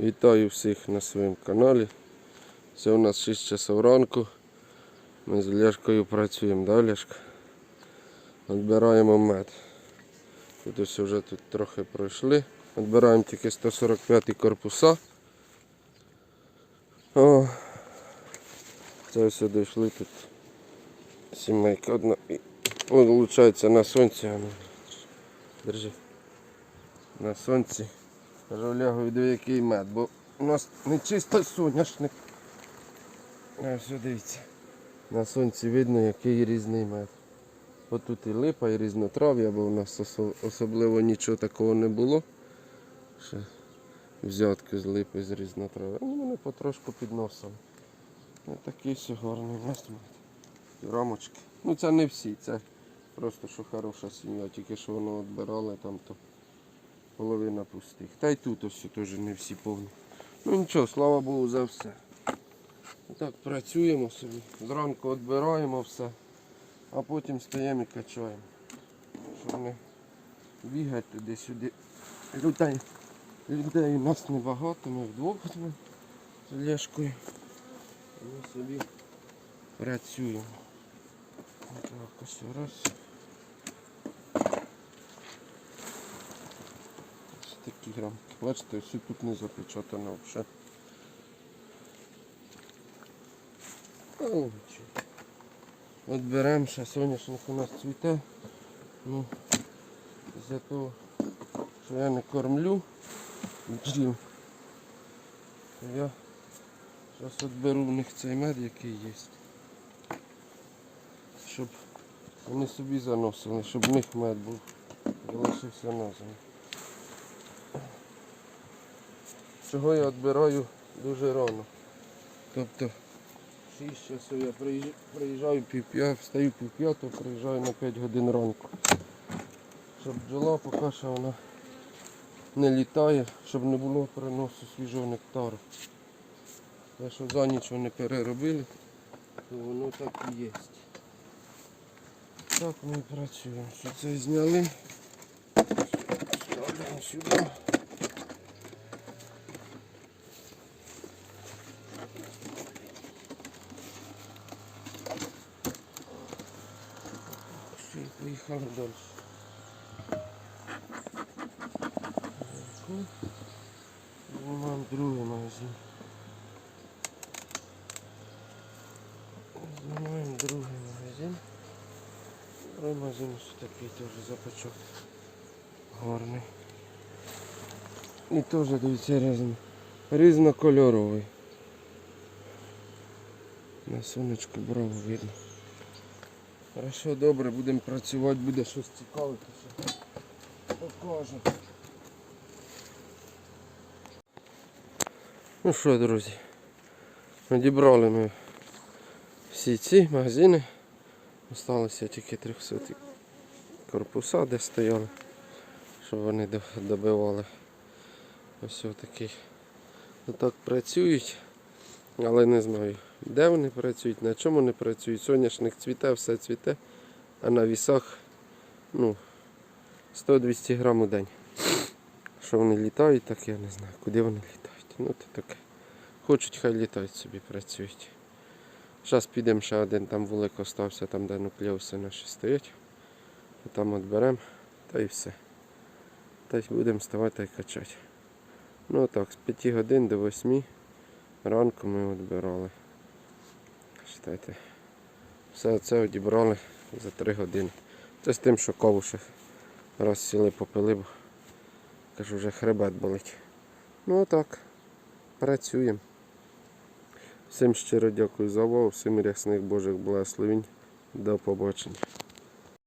Вітаю всіх на своєму каналі. Це у нас 6 часов ранку. Ми з Ляшкою працюємо, да, Ляшка? Відбираємо мед. Тут ось вже тут трохи пройшли. Відбираємо тільки 145 корпуса. О, це ось дійшли тут. Сімейка одна. І виходить на сонці. ну, Держи. На сонці. Кажу, лягаю, диви, який мед, бо у нас не чисто соняшник. А все дивіться. На сонці видно, який різний мед. От тут і липа, і різнотрав'я, бо у нас особливо нічого такого не було. Ще взятки з липи з різнотрав'я. Ну, вони потрошку підносили. Ось такий все гарний мед. І рамочки. Ну це не всі, це просто що хороша сім'я, тільки що воно відбирали там то половина пустих. Та й тут ось теж не всі повні. Ну нічого, слава Богу за все. Так, працюємо собі. Зранку відбираємо все, а потім стаємо і качаємо. Щоб не бігати туди-сюди. Людей, людей у нас небагато, ми вдвох з Лешкою. Ми собі працюємо. Так, ось раз. Такі. Бачите, все тут не запечатано взагалі. Ну. От беремо, ще соняшник у нас цвіте. Ну, з-за того, що я не кормлю бджіл, то я зараз відберу в них цей мед, який є. Щоб вони собі заносили, щоб в них мед був. Залишився на зиму. Чого я відбираю дуже рано. Тобто 6 часов я приїжджаю, п'ятого, встаю пів п'ятого, приїжджаю на 5 годин ранку. Щоб бджола поки що вона не літає, щоб не було переносу свіжого нектару. Те, що за ніч вони переробили, то воно так і є. Так ми працюємо. Що це зняли? Ставляємо сюди. Поїхали далі. Так. Другий магазин. Знімаємо другий магазин. Другий магазин ось такий теж запачок. Гарний. І теж дивіться різно. Різнокольоровий. На сонечку браво видно. Хорошо, добре, будемо працювати, буде щось цікаве, то ще покажемо. Ну що, друзі, відібрали ми всі ці магазини. Осталося тільки 300 корпуса, де стояли, щоб вони добивали. Ось такий. Отак працюють, але не знаю, де вони працюють, на чому вони працюють. Соняшник цвіте, все цвіте, а на вісах ну, 100-200 грам у день. Що вони літають, так я не знаю, куди вони літають. Ну то таке. Хочуть, хай літають собі, працюють. Зараз підемо ще один, там вулик остався, там де нуклеуси наші стоять. Там відберемо, та і все. Та й будемо ставати та й качати. Ну так, з 5 годин до 8 ранку ми відбирали. Читайте. Все це відібрали за 3 години. Це з тим, що кову ще раз сіли попили, бо кажу, вже хребет болить. Ну так, працюємо. Всім щиро дякую за увагу, всім рясних Божих благословень. До побачення.